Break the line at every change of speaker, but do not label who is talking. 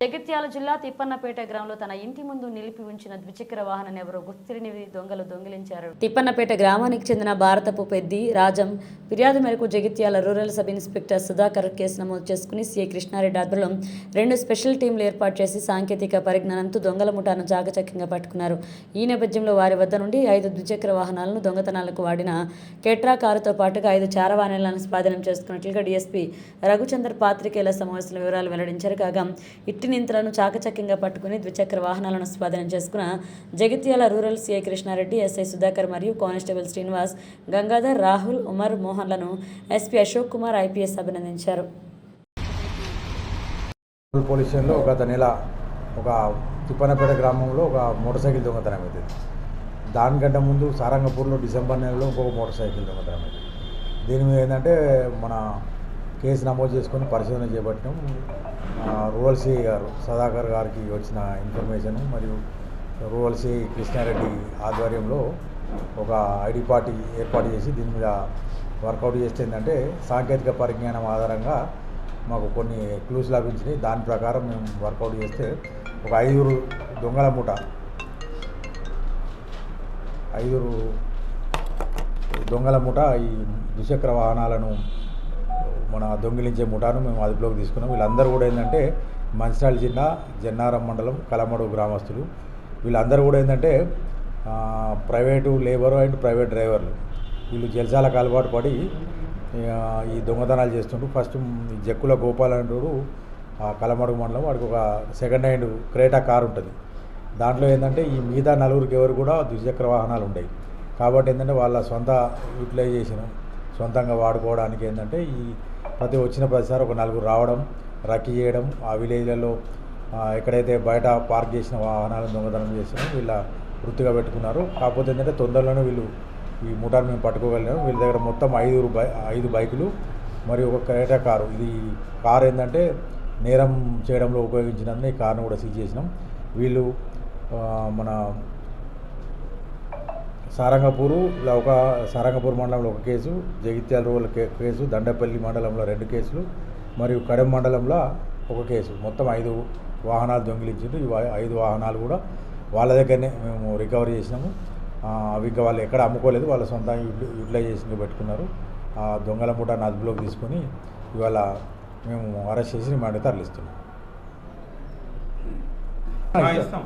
జగిత్యాల జిల్లా తిప్పన్నపేట గ్రామంలో తన ఇంటి ముందు నిలిపి ఉంచిన ద్విచక్ర వాహనాన్ని ఎవరో గుర్తిరిని దొంగలు దొంగిలించారు. తిప్పన్నపేట గ్రామానికి చెందిన భారతపు పెద్ది రాజం ఫిర్యాదు మేరకు Jagtial rural sub inspector Sudhakar case నమోదు చేసుకుని సీఏ కృష్ణారెడ్డి ఆధ్వర్యంలో రెండు స్పెషల్ టీంలు ఏర్పాటు చేసి సాంకేతిక పరిజ్ఞానంతో దొంగల ముఠాను జాగచక్యంగా పట్టుకున్నారు. ఈ నేపథ్యంలో వారి వద్ద నుండి ఐదు ద్విచక్ర వాహనాలను దొంగతనాలకు వాడిన కెట్రా కారుతో పాటుగా ఐదు చారవాహనాలను స్వాధీనం చేసుకున్నట్లుగా డీఎస్పీ రఘుచందర్ పాత్రికేయుల సమావేశంలో వివరాలు వెల్లడించారు. కాగా ఇట్టి నింతలను చాకచక్యంగా పట్టుకుని ద్విచక్ర వాహనాలను స్వాధీనం చేసుకున్న Jagtial rural CI Krishna Reddy SI Sudhakar మరియు కానిస్టేబుల్ శ్రీనివాస్ గంగాధర్ రాహుల్ ఉమర్ మోహన్లను ఎస్పీ అశోక్ కుమార్ ఐపీఎస్ అభినందించారు.
పోలీస్ స్టేషన్లో గత నెల ఒక తిప్పనపేట గ్రామంలో ఒక మోటార్ సైకిల్ దొంగతనం అయింది దానికంటే ముందు సారంగపూర్లో డిసెంబర్ నెలలో ఇంకొక మోటార్ సైకిల్ దొంగతనం అయింది దీని మీద ఏంటంటే మన కేసు నమోదు చేసుకొని పరిశోధన చేపట్టినాం. రూరల్ సిఐ గారు సదాకర్ గారికి వచ్చిన ఇన్ఫర్మేషన్ మరియు రూరల్ సిఐ కృష్ణారెడ్డి ఆధ్వర్యంలో ఒక ఐడి పార్టీ ఏర్పాటు చేసి దీని మీద వర్కౌట్ చేస్తే ఏంటంటే సాంకేతిక పరిజ్ఞానం ఆధారంగా మాకు కొన్ని క్లూస్ లభించినాయి. దాని ప్రకారం మేము వర్కౌట్ చేస్తే ఒక ఐదుగురు దొంగల మూట ఐదుగురు దొంగల మూట ఈ ద్విచక్ర వాహనాలను మన దొంగిలించే ముఠాను మేము అదుపులోకి తీసుకున్నాం. వీళ్ళందరూ కూడా ఏంటంటే మంచిర్యాల జిల్లా జన్నారం మండలం కలమడు గ్రామస్తులు. వీళ్ళందరూ కూడా ఏంటంటే ప్రైవేటు లేబరు అండ్ ప్రైవేట్ డ్రైవర్లు. వీళ్ళు జలసాలకు అలవాటు పడి ఈ దొంగతనాలు చేస్తుండ్రు. ఫస్ట్ జక్కుల గోపాల్ అంటాడు ఆ కలమడుగు మండలం వాడికి ఒక సెకండ్ హ్యాండ్ క్రేటా కారు ఉంటుంది. దాంట్లో ఏంటంటే ఈ మిగతా నలుగురికి ఎవరు కూడా ద్విచక్ర వాహనాలు ఉంటాయి కాబట్టి ఏంటంటే వాళ్ళ సొంత యూటిలైజేషన్ సొంతంగా వాడుకోవడానికి ఏంటంటే ఈ ప్రతి వచ్చిన ప్రతిసారి ఒక నలుగురు రావడం రక్కీ చేయడం ఆ విలేజ్లలో ఎక్కడైతే బయట పార్క్ చేసిన వాహనాలను దొంగతనం చేసినా వీళ్ళ వృత్తిగా పెట్టుకున్నారు. కాకపోతే ఏంటంటే తొందరలోనే వీళ్ళు ఈ ముఠాను మేము పట్టుకోగలిగాము వీళ్ళ దగ్గర మొత్తం ఐదు బై ఐదు బైకులు మరియు ఒక క్రేటా కారు. ఇది కారు ఏంటంటే నేరం చేయడంలో ఉపయోగించినందుకు ఈ కారును కూడా సీజ్ చేసినాం. వీళ్ళు మన సారంగపూరు ఇలా ఒక సారంగపూర్ మండలంలో ఒక కేసు జగిత్యాల రూరల్ కే- కేసు దండపల్లి మండలంలో రెండు కేసులు మరియు కడెం మండలంలో ఒక కేసు. మొత్తం ఐదు వాహనాలు దొంగిలించారు ఈ ఐదు వాహనాలు కూడా వాళ్ళ దగ్గరనే మేము రికవరీ చేసినాము. అవి ఇంకా వాళ్ళు ఎక్కడ అమ్ముకోలేదు. వాళ్ళ సొంత యూటి- యూటిలైజేషన్గా పెట్టుకున్నారు. ఆ దొంగల మూట అదుపులోకి తీసుకొని ఇవాళ మేము అరెస్ట్ చేసి రిమాండ్కి తరలిస్తున్నాం.
ఇస్తాం.